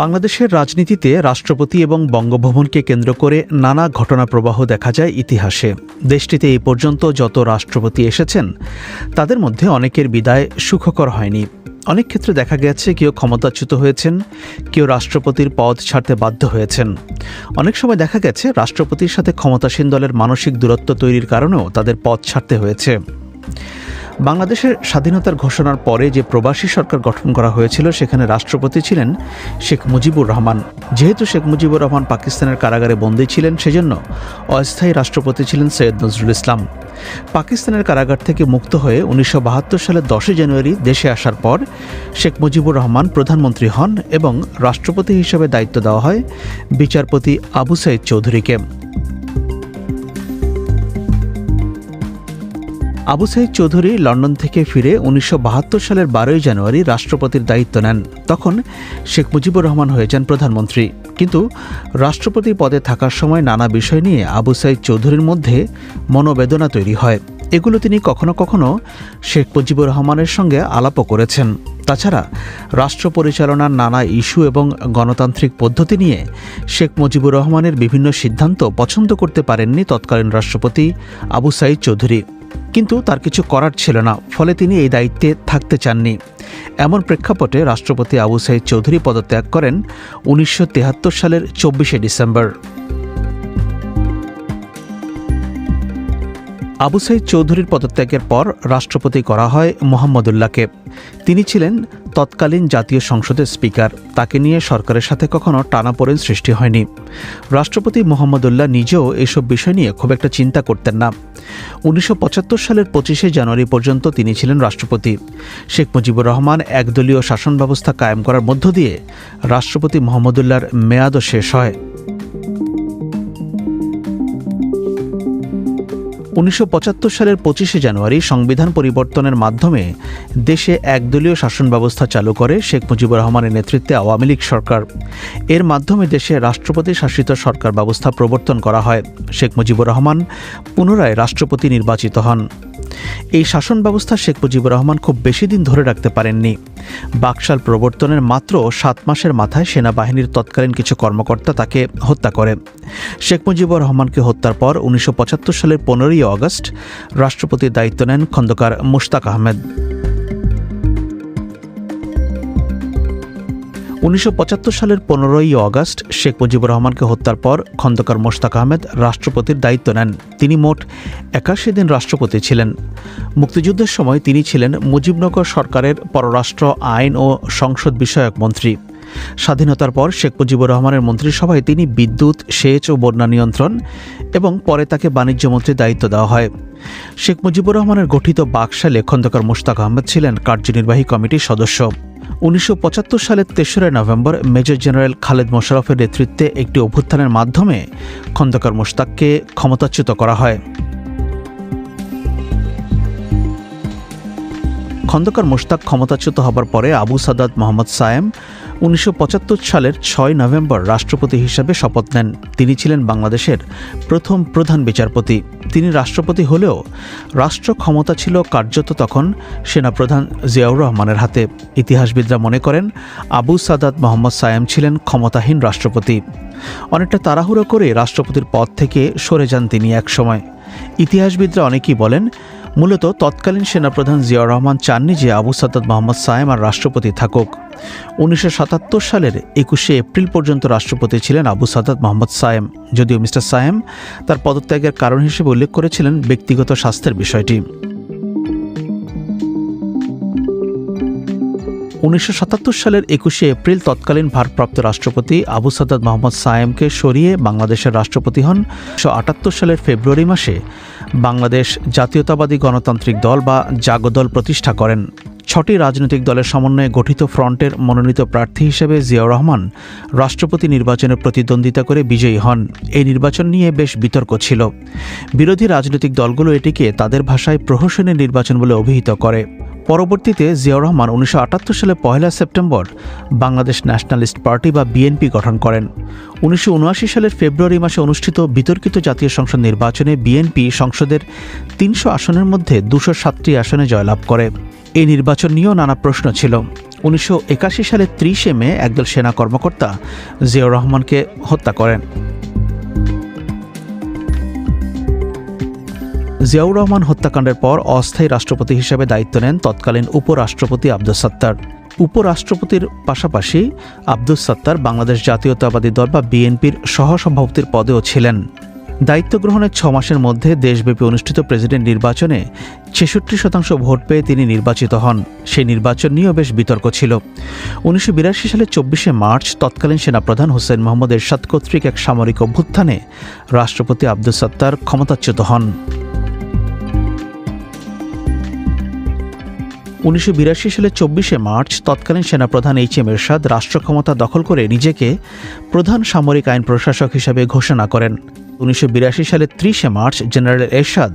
বাংলাদেশের রাজনীতিতে রাষ্ট্রপতি এবং বঙ্গভবনকে কেন্দ্র করে নানা ঘটনা প্রবাহ দেখা যায় ইতিহাসে। দেশটিতে এই পর্যন্ত যত রাষ্ট্রপতি এসেছেন, তাদের মধ্যে অনেকের বিদায় সুখকর হয়নি। অনেক ক্ষেত্রে দেখা গেছে কেউ ক্ষমতাচ্যুত হয়েছেন, কেউ রাষ্ট্রপতির পদ ছাড়তে বাধ্য হয়েছেন। অনেক সময় দেখা গেছে রাষ্ট্রপতির সাথে ক্ষমতাসীন দলের মানসিক দূরত্ব তৈরির কারণেও তাদের পদ ছাড়তে হয়েছে। বাংলাদেশের স্বাধীনতার ঘোষণার পরে যে প্রবাসী সরকার গঠন করা হয়েছিল, সেখানে রাষ্ট্রপতি ছিলেন শেখ মুজিবুর রহমান। যেহেতু শেখ মুজিবুর রহমান পাকিস্তানের কারাগারে বন্দী ছিলেন, সেজন্য অস্থায়ী রাষ্ট্রপতি ছিলেন সৈয়দ নজরুল ইসলাম। পাকিস্তানের কারাগার থেকে মুক্ত হয়ে উনিশশো বাহাত্তর সালের দশই জানুয়ারি দেশে আসার পর শেখ মুজিবুর রহমান প্রধানমন্ত্রী হন এবং রাষ্ট্রপতি হিসেবে দায়িত্ব দেওয়া হয় বিচারপতি আবু সাইদ চৌধুরীকে। আবু সাইদ চৌধুরী লন্ডন থেকে ফিরে উনিশশো বাহাত্তর সালের বারোই জানুয়ারি রাষ্ট্রপতির দায়িত্ব নেন। তখন শেখ মুজিবুর রহমান হয়ে যান প্রধানমন্ত্রী। কিন্তু রাষ্ট্রপতি পদে থাকার সময় নানা বিষয় নিয়ে আবু সাইদ চৌধুরীর মধ্যে মনোবেদনা তৈরি হয়। এগুলো তিনি কখনো কখনো শেখ মুজিবুর রহমানের সঙ্গে আলাপও করেছেন। তাছাড়া রাষ্ট্র পরিচালনার নানা ইস্যু এবং গণতান্ত্রিক পদ্ধতি নিয়ে শেখ মুজিবুর রহমানের বিভিন্ন সিদ্ধান্ত পছন্দ করতে পারেননি তৎকালীন রাষ্ট্রপতি আবু সাইদ চৌধুরী। কিন্তু তার কিছু করার ছিল না, ফলে তিনি এই দায়িত্বে থাকতে চাননি। এমন প্রেক্ষাপটে রাষ্ট্রপতি আবু সাইদ চৌধুরী পদত্যাগ করেন উনিশশো সালের চব্বিশে ডিসেম্বর। আবু সাইদ চৌধুরীর পদত্যাগের পর রাষ্ট্রপতি করা হয় মোহাম্মদুল্লাহকে। তিনি ছিলেন তৎকালীন জাতীয় সংসদের স্পিকার। তাকে নিয়ে সরকারের সাথে কখনো টানাপোড়েন সৃষ্টি হয়নি। রাষ্ট্রপতি মোহাম্মদুল্লাহ নিজেও এসব বিষয় নিয়ে খুব একটা চিন্তা করতেন না। উনিশশো পঁচাত্তর সালের পঁচিশে জানুয়ারি পর্যন্ত তিনি ছিলেন রাষ্ট্রপতি। শেখ মুজিবুর রহমান একদলীয় শাসন ব্যবস্থা কায়েম করার মধ্য দিয়ে রাষ্ট্রপতি মোহাম্মদুল্লাহর মেয়াদও শেষ হয়। উনিশশো পঁচাত্তর সালের পঁচিশে জানুয়ারি সংবিধান পরিবর্তনের মাধ্যমে দেশে একদলীয় শাসন ব্যবস্থা চালু করে শেখ মুজিবুর রহমানের নেতৃত্বে আওয়ামী লীগ সরকার। এর মাধ্যমে দেশে রাষ্ট্রপতি শাসিত সরকার ব্যবস্থা প্রবর্তন করা হয়। শেখ মুজিবুর রহমান পুনরায় রাষ্ট্রপতি নির্বাচিত হন। এই শাসন ব্যবস্থা শেখ মুজিবুর রহমান খুব বেশি দিন ধরে রাখতে পারেননি। বাকশাল প্রবর্তনের মাত্র সাত মাসের মাথায় সেনাবাহিনীর তৎকালীন কিছু কর্মকর্তা তাকে হত্যা করে। শেখ মুজিবুর রহমানকে হত্যার পর উনিশশো পঁচাত্তর সালের পনেরোই আগস্ট রাষ্ট্রপতির দায়িত্ব নেন খন্দকার মুশতাক আহমেদ। উনিশশো পঁচাত্তর সালের পনেরোই আগস্ট শেখ মুজিবুর রহমানকে হত্যার পর খন্দকার মোশতাক আহমেদ রাষ্ট্রপতির দায়িত্ব নেন। তিনি মোট একাশি দিন রাষ্ট্রপতি ছিলেন। মুক্তিযুদ্ধের সময় তিনি ছিলেন মুজিবনগর সরকারের পররাষ্ট্র আইন ও সংসদ বিষয়ক মন্ত্রী। স্বাধীনতার পর শেখ মুজিবুর রহমানের মন্ত্রিসভায় তিনি বিদ্যুৎ, সেচ ও বন্যা নিয়ন্ত্রণ এবং পরে তাকে বাণিজ্য মন্ত্রীর দায়িত্ব দেওয়া হয়। শেখ মুজিবুর রহমানের গঠিত বাকশালে খন্দকার মোশতাক আহমেদ ছিলেন কার্যনির্বাহী কমিটির সদস্য। উনিশশো পঁচাত্তর সালের তেসরা নভেম্বর মেজর জেনারেল খালেদ মোশারফের নেতৃত্বে একটি অভ্যুত্থানের মাধ্যমে খন্দকার মোশতাককে ক্ষমতাচ্যুত করা হয়। খন্দকার মোশতাক ক্ষমতাচ্যুত হবার পরে আবু সাদাত মোহাম্মদ সায়েম উনিশশো পঁচাত্তর সালের ছয় নভেম্বর রাষ্ট্রপতি হিসাবে শপথ নেন। তিনি ছিলেন বাংলাদেশের প্রথম প্রধান বিচারপতি। তিনি রাষ্ট্রপতি হলেও রাষ্ট্র ক্ষমতা ছিল কার্যত তখন সেনাপ্রধান জিয়াউর রহমানের হাতে। ইতিহাসবিদরা মনে করেন, আবু সাদাত মোহাম্মদ সায়েম ছিলেন ক্ষমতাহীন রাষ্ট্রপতি। অনেকটা তাড়াহুড়ো করে রাষ্ট্রপতির পদ থেকে সরে যান তিনি একসময়। ইতিহাসবিদরা অনেকেই বলেন মূলত তৎকালীন সেনাপ্রধান জিয়াউর রহমান চাননি যে আবু সাদ্দ মোহাম্মদ সায়েম আর রাষ্ট্রপতি থাকুক। উনিশশো সাতাত্তর সালের একুশে এপ্রিল পর্যন্ত রাষ্ট্রপতি ছিলেন আবু সাদাত মোহাম্মদ সায়েম। যদিও মিস্টার সায়েম তার পদত্যাগের কারণ হিসেবে উল্লেখ করেছিলেন ব্যক্তিগত স্বাস্থ্যের বিষয়টি। উনিশশো সাতাত্তর সালের একুশে এপ্রিল তৎকালীন ভারপ্রাপ্ত রাষ্ট্রপতি আবু সাদাত মোহাম্মদ সায়েমকে সরিয়ে বাংলাদেশের রাষ্ট্রপতি হন। উনিশশো আটাত্তর সালের ফেব্রুয়ারি মাসে বাংলাদেশ জাতীয়তাবাদী গণতান্ত্রিক দল বা জাগদল প্রতিষ্ঠা করেন। ছটি রাজনৈতিক দলের সমন্বয়ে গঠিত ফ্রন্টের মনোনীত প্রার্থী হিসেবে জিয়াউর রহমান রাষ্ট্রপতি নির্বাচনে প্রতিদ্বন্দ্বিতা করে বিজয়ী হন। এই নির্বাচন নিয়ে বেশ বিতর্ক ছিল। বিরোধী রাজনৈতিক দলগুলো এটিকে তাদের ভাষায় প্রহসনের নির্বাচন বলে অভিহিত করে। পরবর্তীতে জিয়াউর রহমান উনিশশো আটাত্তর সালে পহেলা সেপ্টেম্বর বাংলাদেশ ন্যাশনালিস্ট পার্টি বা বিএনপি গঠন করেন। উনিশশো উনআশি সালের ফেব্রুয়ারি মাসে অনুষ্ঠিত বিতর্কিত জাতীয় সংসদ নির্বাচনে বিএনপি সংসদের তিনশো আসনের মধ্যে দুশো সাতটি আসনে জয়লাভ করে। এই নির্বাচন নিয়েও নানা প্রশ্ন ছিল। উনিশশো সালের ত্রিশে মে একদল সেনা কর্মকর্তা জিয়াউর রহমানকে হত্যা করেন। জিয়াউর রহমান হত্যাকাণ্ডের পর অস্থায়ী রাষ্ট্রপতি হিসেবে দায়িত্ব নেন তৎকালীন উপরাষ্ট্রপতি আব্দুস সাত্তার। উপরাষ্ট্রপতির পাশাপাশি আব্দুস সাত্তার বাংলাদেশ জাতীয়তাবাদী দল বা বিএনপির সহসভাপতির পদেও ছিলেন। দায়িত্ব গ্রহণের ছ মাসের মধ্যে দেশব্যাপী অনুষ্ঠিত প্রেসিডেন্ট নির্বাচনে ছেষট্টি শতাংশ ভোট পেয়ে তিনি নির্বাচিত হন। সেই নির্বাচন নিয়েও বেশ বিতর্ক ছিল। উনিশশো বিরাশি সালের চব্বিশে মার্চ তৎকালীন সেনাপ্রধান হোসেন মোহাম্মদ এরশাদ কর্তৃক এক সামরিক অভ্যুত্থানে রাষ্ট্রপতি আব্দুস সাত্তার ক্ষমতাচ্যুত হন। উনিশশো বিরাশি সালের চব্বিশে মার্চ তৎকালীন সেনাপ্রধান এইচ এম এরশাদ রাষ্ট্রক্ষমতা দখল করে নিজেকে প্রধান সামরিক আইন প্রশাসক হিসাবে ঘোষণা করেন। উনিশশো বিরাশি সালের ত্রিশে মার্চ জেনারেল এরশাদ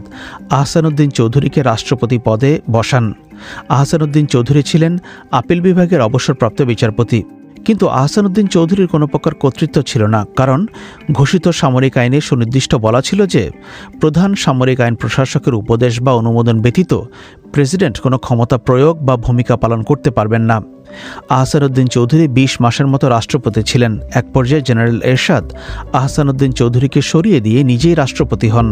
আহসানুদ্দিন চৌধুরীকে রাষ্ট্রপতি পদে বসান। আহসানুদ্দিন চৌধুরী ছিলেন আপিল বিভাগের অবসরপ্রাপ্ত বিচারপতি। কিন্তু আহসানুদ্দিন চৌধুরীর কোনো প্রকার কর্তৃত্ব ছিল না, কারণ ঘোষিত সামরিক আইনে সুনির্দিষ্ট বলা ছিল যে প্রধান সামরিক আইন প্রশাসকের উপদেশ বা অনুমোদন ব্যতীত প্রেসিডেন্ট কোনো ক্ষমতা প্রয়োগ বা ভূমিকা পালন করতে পারবেন না। আহসানুদ্দিন চৌধুরী বিশ মাসের মতো রাষ্ট্রপতি ছিলেন। এক পর্যায়ে জেনারেল এরশাদ আহসানুদ্দিন চৌধুরীকে সরিয়ে দিয়ে নিজেই রাষ্ট্রপতি হন।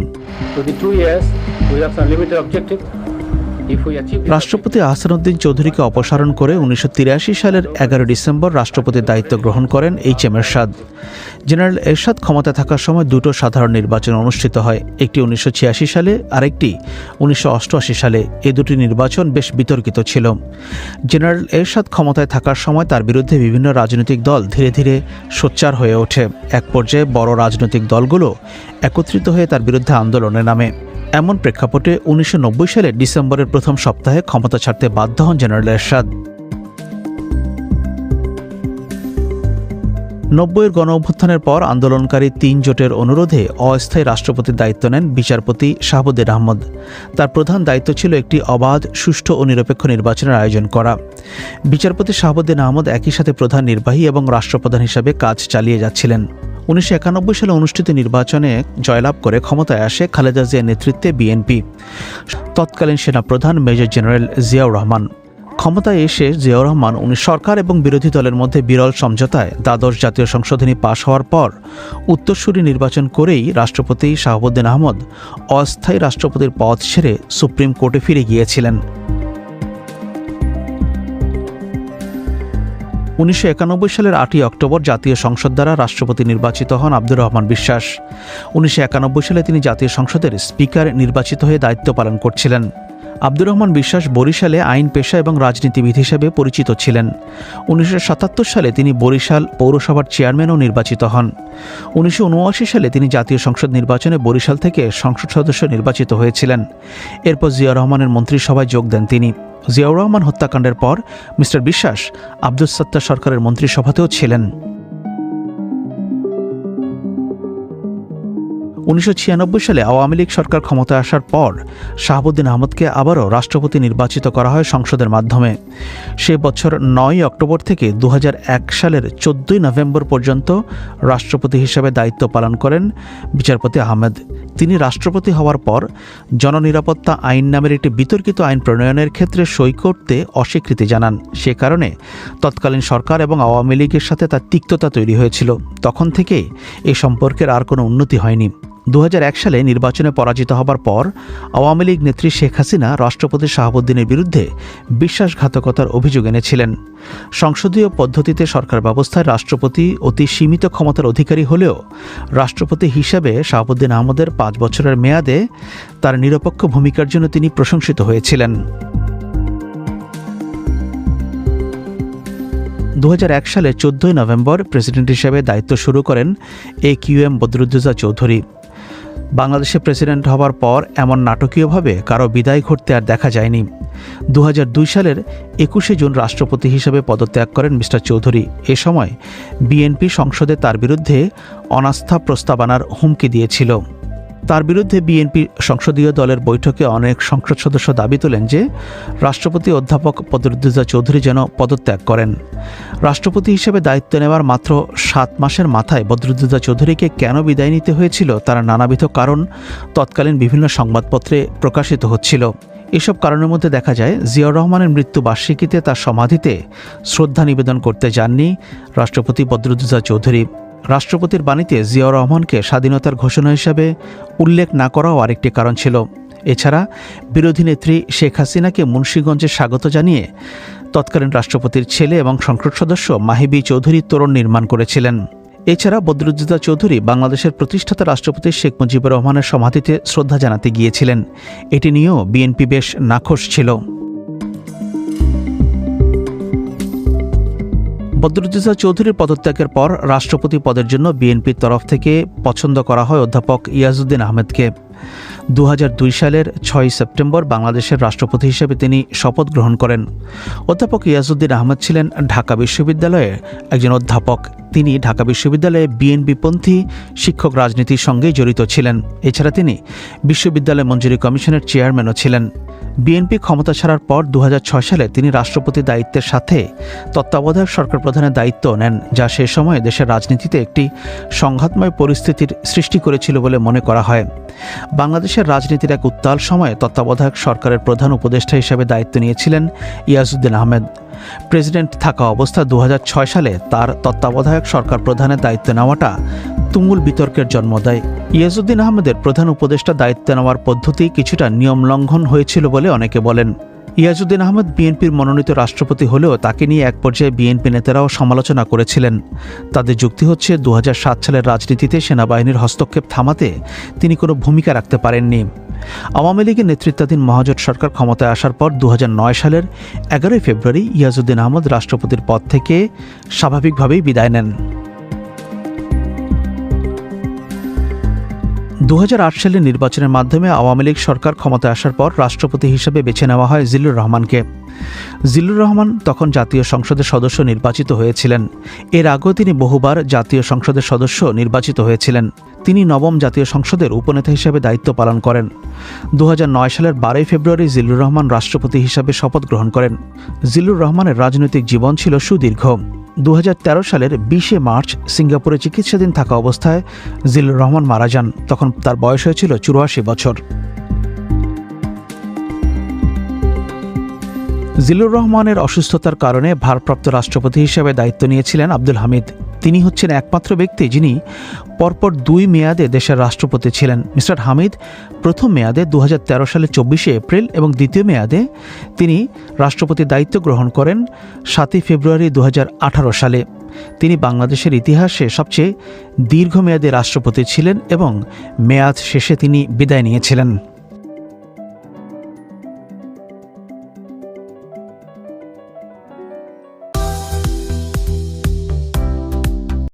রাষ্ট্রপতি আহসানুদ্দিন চৌধুরীকে অপসারণ করে উনিশশো তিরাশি সালের এগারো ডিসেম্বর রাষ্ট্রপতির দায়িত্ব গ্রহণ করেন H M Ershad. General Ershad ক্ষমতা থাকার সময় দুটো সাধারণ নির্বাচন অনুষ্ঠিত হয়, একটি উনিশশো ছিয়াশি সালে আরেকটি উনিশশো অষ্টআশি সালে। এই দুটি নির্বাচন বেশ বিতর্কিত ছিল। জেনারেল এরশাদ ক্ষমতায় থাকার সময় তার বিরুদ্ধে বিভিন্ন রাজনৈতিক দল ধীরে ধীরে সোচ্চার হয়ে ওঠে। এক পর্যায়ে বড় রাজনৈতিক দলগুলো একত্রিত হয়ে তার বিরুদ্ধে আন্দোলনে নামে। এমন প্রেক্ষাপটে উনিশশো সালের ডিসেম্বরের প্রথম সপ্তাহে ক্ষমতা ছাড়তে বাধ্য হন জেনারেল এরশাদ। নব্বইয়ের গণ অভ্যুত্থানের পর আন্দোলনকারী তিন জোটের অনুরোধে অস্থায়ী রাষ্ট্রপতির দায়িত্ব নেন বিচারপতি শাহাবুদ্দিন আহমদ। তার প্রধান দায়িত্ব ছিল একটি অবাধ, সুষ্ঠু ও নিরপেক্ষ নির্বাচনের আয়োজন করা। বিচারপতি শাহাবুদ্দিন আহমদ একই সাথে প্রধান নির্বাহী এবং রাষ্ট্রপ্রধান হিসাবে কাজ চালিয়ে যাচ্ছিলেন। উনিশশো একানব্বই সালে অনুষ্ঠিত নির্বাচনে জয়লাভ করে ক্ষমতায় আসে খালেদা জিয়ার নেতৃত্বে বিএনপি। তৎকালীন সেনাপ্রধান মেজর জেনারেল জিয়াউর রহমান। ক্ষমতায় এসে জিয়াউর রহমান উনি সরকার এবং বিরোধী দলের মধ্যে বিরল সমঝোতায় দ্বাদশ জাতীয় সংশোধনী পাশ হওয়ার পর উত্তরসূরি নির্বাচন করেই রাষ্ট্রপতি শাহাবুদ্দিন আহমদ অস্থায়ী রাষ্ট্রপতির পদ ছেড়ে সুপ্রিম কোর্টে ফিরে গিয়েছিলেন। উনিশশো একানব্বই সালের আটই অক্টোবর জাতীয় সংসদ দ্বারা রাষ্ট্রপতি নির্বাচিত হন আব্দুর রহমান বিশ্বাস। উনিশশো একানব্বই সালে তিনি জাতীয় সংসদের স্পিকার নির্বাচিত হয়ে দায়িত্ব পালন করছিলেন। আব্দুর রহমান বিশ্বাস বরিশালে আইন, পেশা এবং রাজনীতিবিদ হিসেবে পরিচিত ছিলেন। উনিশশো সাতাত্তর সালে তিনি বরিশাল পৌরসভার চেয়ারম্যানও নির্বাচিত হন। উনিশশো উনআশি সালে তিনি জাতীয় সংসদ নির্বাচনে বরিশাল থেকে সংসদ সদস্য নির্বাচিত হয়েছিলেন। এরপর জিয়া রহমানের মন্ত্রিসভায় যোগ দেন তিনি। জিয়াউর রহমান হত্যাকাণ্ডের পর মিস্টার বিশ্বাস আব্দুস সত্তার সরকারের মন্ত্রিসভাতেও ছিলেন। উনিশশো ছিয়ানব্বই সালে আওয়ামী লীগ সরকার ক্ষমতায় আসার পর শাহাবুদ্দিন আহমদকে আবারও রাষ্ট্রপতি নির্বাচিত করা হয় সংসদের মাধ্যমে। সে বছর নয় অক্টোবর থেকে দু হাজার এক সালের চোদ্দই নভেম্বর পর্যন্ত রাষ্ট্রপতি হিসেবে দায়িত্ব পালন করেন বিচারপতি আহমেদ। তিনি রাষ্ট্রপতি হওয়ার পর জননিরাপত্তা আইন নামের একটি বিতর্কিত আইন প্রণয়নের ক্ষেত্রে সই করতে অস্বীকৃতি জানান। সে কারণে তৎকালীন সরকার এবং আওয়ামী লীগের সাথে তার তিক্ততা তৈরি হয়েছিল। তখন থেকে এ সম্পর্কের আর কোনো উন্নতি হয়নি। দু হাজার এক সালে নির্বাচনে পরাজিত হবার পর আওয়ামী লীগ নেত্রী শেখ হাসিনা রাষ্ট্রপতি শাহাবুদ্দিনের বিরুদ্ধে বিশ্বাসঘাতকতার অভিযোগ এনেছিলেন। সংসদীয় পদ্ধতিতে সরকার ব্যবস্থায় রাষ্ট্রপতি অতি সীমিত ক্ষমতার অধিকারী হলেও রাষ্ট্রপতি হিসাবে শাহাবুদ্দিন আহমদের পাঁচ বছরের মেয়াদে তার নিরপেক্ষ ভূমিকার জন্য তিনি প্রশংসিত হয়েছিলেন। দু সালে চোদ্দই নভেম্বর প্রেসিডেন্ট হিসেবে দায়িত্ব শুরু করেন A Q M Badruddoza Chowdhury. বাংলাদেশে প্রেসিডেন্ট হবার পর এমন নাটকীয়ভাবে কারও বিদায় ঘটতে আর দেখা যায়নি। দু হাজার দুই সালের একুশে জুন রাষ্ট্রপতি হিসেবে পদত্যাগ করেন মিস্টার চৌধুরী। এ সময় বিএনপি সংসদে তার বিরুদ্ধে অনাস্থা প্রস্তাব আনার হুমকি দিয়েছিল। তার বিরুদ্ধে বিএনপি সংসদীয় দলের বৈঠকে অনেক সংসদ সদস্য দাবি তোলেন যে, রাষ্ট্রপতি অধ্যাপক বদরুদ্দোজা চৌধুরী যেন পদত্যাগ করেন। রাষ্ট্রপতি হিসেবে দায়িত্ব নেওয়ার মাত্র সাত মাসের মাথায় বদরুদ্দোজা চৌধুরীকে কেন বিদায় নিতে হয়েছিল তার নানাবিধ কারণ তৎকালীন বিভিন্ন সংবাদপত্রে প্রকাশিত হচ্ছিল। এসব কারণের মধ্যে দেখা যায়, জিয়াউর রহমানের মৃত্যু বার্ষিকীতে তার সমাধিতে শ্রদ্ধা নিবেদন করতে যাননি রাষ্ট্রপতি বদরুদ্দোজা চৌধুরী। রাষ্ট্রপতির বাণীতে জিয়াউর রহমানকে স্বাধীনতার ঘোষণা হিসাবে উল্লেখ না করাও আরেকটি কারণ ছিল। এছাড়া, বিরোধী নেত্রী শেখ হাসিনাকে মুন্সীগঞ্জে স্বাগত জানিয়ে তৎকালীন রাষ্ট্রপতির ছেলে এবং সংসদ সদস্য মাহিবি চৌধুরী তোরণ নির্মাণ করেছিলেন। এছাড়া বদরুদ্দোজা চৌধুরী বাংলাদেশের প্রতিষ্ঠাতা রাষ্ট্রপতি শেখ মুজিবুর রহমানের সমাধিতে শ্রদ্ধা জানাতে গিয়েছিলেন। এটি নিয়েও বিএনপি বেশ নাখোশ ছিল। বদরুদ্দোজা চৌধুরীর পদত্যাগের পর রাষ্ট্রপতি পদের জন্য বিএনপির তরফ থেকে পছন্দ করা হয় অধ্যাপক ইয়াজউদ্দিন আহমেদকে। দু দুই সালের ছয় সেপ্টেম্বর বাংলাদেশের রাষ্ট্রপতি হিসেবে তিনি শপথ গ্রহণ করেন। অধ্যাপক ইয়াজউদ্দিন আহমেদ ছিলেন ঢাকা বিশ্ববিদ্যালয়ের একজন অধ্যাপক। তিনি ঢাকা বিশ্ববিদ্যালয়ে বিএনপিপন্থী শিক্ষক রাজনীতির সঙ্গে জড়িত ছিলেন। এছাড়া তিনি বিশ্ববিদ্যালয় মঞ্জুরি কমিশনের চেয়ারম্যানও ছিলেন। বিএনপি ক্ষমতা ছাড়ার পর দু হাজার ছয় সালে তিনি রাষ্ট্রপতি দায়িত্বের সাথে তত্ত্বাবধায়ক সরকার প্রধানের দায়িত্ব নেন, যা সে সময়ে দেশের রাজনীতিতে একটি সংঘাতময় পরিস্থিতির সৃষ্টি করেছিল বলে মনে করা হয়। বাংলাদেশের রাজনীতির এক উত্তাল সময়ে তত্ত্বাবধায়ক সরকারের প্রধান উপদেষ্টা হিসেবে দায়িত্ব নিয়েছিলেন ইয়াজউদ্দিন আহমেদ। প্রেসিডেন্ট থাকা অবস্থা দু হাজার ছয় সালে তার তত্ত্বাবধায়ক সরকার প্রধানের দায়িত্ব নেওয়াটা তুমুল বিতর্কের জন্ম দেয়। ইয়াজুদ্দিন আহমেদের প্রধান উপদেষ্টা দায়িত্ব নেওয়ার পদ্ধতি কিছুটা নিয়ম লঙ্ঘন হয়েছিল বলে অনেকে বলেন। ইয়াজউদ্দিন আহমেদ বিএনপির মনোনীত রাষ্ট্রপতি হলেও তাকে নিয়ে এক পর্যায়ে বিএনপি নেতারাও সমালোচনা করেছিলেন। তাদের যুক্তি হচ্ছে দু হাজার সাত সালের রাজনীতিতে সেনাবাহিনীর হস্তক্ষেপ থামাতে তিনি কোনো ভূমিকা রাখতে পারেননি। আওয়ামী লীগের নেতৃত্বাধীন মহাজোট সরকার ক্ষমতায় আসার পর দু হাজার নয় সালের এগারোই ফেব্রুয়ারি ইয়াজুদ্দিন আহমদ রাষ্ট্রপতির পদ থেকে স্বাভাবিকভাবেই বিদায় নেন। দু সালের নির্বাচনের মাধ্যমে আওয়ামী লীগ সরকার ক্ষমতায় আসার পর রাষ্ট্রপতি হিসেবে বেছে নেওয়া হয় জিল্লুর রহমানকে। জিল্লুর রহমান তখন জাতীয় সংসদের সদস্য নির্বাচিত হয়েছিলেন। এর আগেও তিনি বহুবার জাতীয় সংসদের সদস্য নির্বাচিত হয়েছিলেন। তিনি নবম জাতীয় সংসদের উপনেতা হিসেবে দায়িত্ব পালন করেন। দু হাজার নয় সালের বারোই ফেব্রুয়ারি জিল্লুর রহমান রাষ্ট্রপতি হিসাবে শপথ গ্রহণ করেন। জিল্লুর রহমানের রাজনৈতিক জীবন ছিল সুদীর্ঘ। দু হাজার তেরো সালের বিশে মার্চ সিঙ্গাপুরে চিকিৎসাধীন থাকা অবস্থায় জিল্লুর রহমান মারা যান, তখন তার বয়স হয়েছিল চুরাশি বছর। জিল্লুর রহমানের অসুস্থতার কারণে ভারপ্রাপ্ত রাষ্ট্রপতি হিসেবে দায়িত্ব নিয়েছিলেন আব্দুল হামিদ। তিনি হচ্ছেন একমাত্র ব্যক্তি যিনি পরপর দুই মেয়াদে দেশের রাষ্ট্রপতি ছিলেন। মিস্টার হামিদ প্রথম মেয়াদে দু হাজার তেরো সালে চব্বিশে এপ্রিল এবং দ্বিতীয় মেয়াদে তিনি রাষ্ট্রপতির দায়িত্ব গ্রহণ করেন সাতই ফেব্রুয়ারি দু হাজার আঠারো সালে। তিনি বাংলাদেশের ইতিহাসে সবচেয়ে দীর্ঘমেয়াদী রাষ্ট্রপতি ছিলেন এবং মেয়াদ শেষে তিনি বিদায় নিয়েছিলেন।